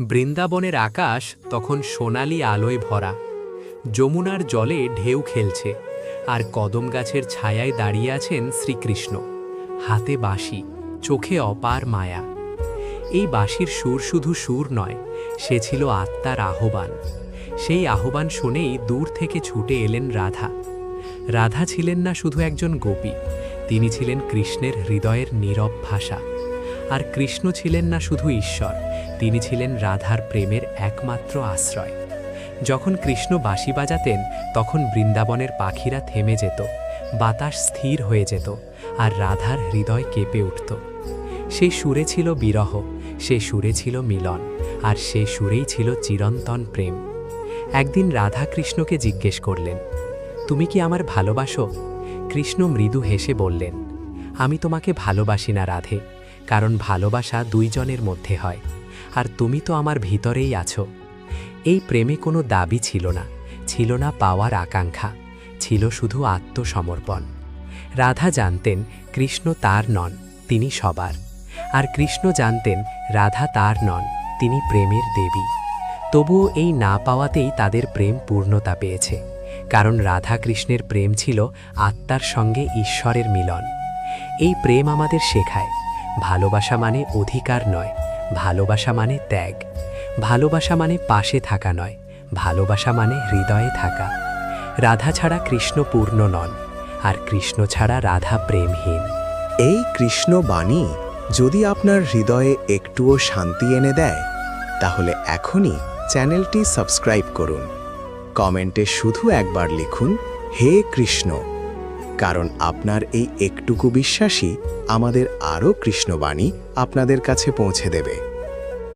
বৃন্দাবনের আকাশ তখন সোনালি আলোয় ভরা। যমুনার জলে ঢেউ খেলছে আর কদম গাছের ছায়ায় দাঁড়িয়ে আছেন শ্রীকৃষ্ণ। হাতে বাঁশি, চোখে অপার মায়া। এই বাঁশির সুর শুধু সুর নয়, সে ছিল আত্মার আহ্বান। সেই আহ্বান শুনেই দূর থেকে ছুটে এলেন রাধা। রাধা ছিলেন না শুধু একজন গোপী, তিনি ছিলেন কৃষ্ণের হৃদয়ের নীরব ভাষা। আর কৃষ্ণ ছিলেন না শুধু ঈশ্বর, তিনি ছিলেন রাধার প্রেমের একমাত্র আশ্রয়। যখন কৃষ্ণ বাঁশি বাজাতেন, তখন বৃন্দাবনের পাখিরা থেমে যেত, বাতাস স্থির হয়ে যেত আর রাধার হৃদয় কেঁপে উঠত। সেই সুরে ছিল বিরহ, সে সুরে ছিল মিলন আর সে সুরেই ছিল চিরন্তন প্রেম। একদিন রাধা কৃষ্ণকে জিজ্ঞেস করলেন, তুমি কি আমার ভালোবাসো? কৃষ্ণ মৃদু হেসে বললেন, আমি তোমাকে ভালোবাসি না রাধে কারণ ভালোবাসা দুইজনের মধ্যে হয়। আর তুমি তো আমার ভিতরেই আছো। এই প্রেমে কোনো দাবি ছিল না। ছিল না পাওয়ার আকাঙ্ক্ষা। ছিল শুধু আত্মসমর্পণ। রাধা জানতেন কৃষ্ণ তার নন, তিনি সবার। আর কৃষ্ণ জানতেন রাধা তার নন, তিনি প্রেমের দেবী। তবুও এই না পাওয়াতেই তাদের প্রেম পূর্ণতা পেয়েছে। কারণ রাধা কৃষ্ণের প্রেম ছিল আত্মার সঙ্গে ঈশ্বরের মিলন। এই প্রেম আমাদের শেখায়। ভালোবাসা মানে অধিকার নয়, ভালোবাসা মানে ত্যাগ। ভালোবাসা মানে পাশে থাকা নয়, ভালোবাসা মানে হৃদয়ে থাকা। রাধা ছাড়া কৃষ্ণ পূর্ণ নন, আর কৃষ্ণ ছাড়া রাধা প্রেমহীন। এই কৃষ্ণ বাণী যদি আপনার হৃদয়ে একটুও শান্তি এনে দেয়, তাহলে এখনই চ্যানেলটি সাবস্ক্রাইব করুন। কমেন্টে শুধু একবার লিখুন, হে কৃষ্ণ। কারণ আপনার এই একটুকু বিশ্বাসই আমাদের আরও কৃষ্ণবাণী আপনাদের কাছে পৌঁছে দেবে।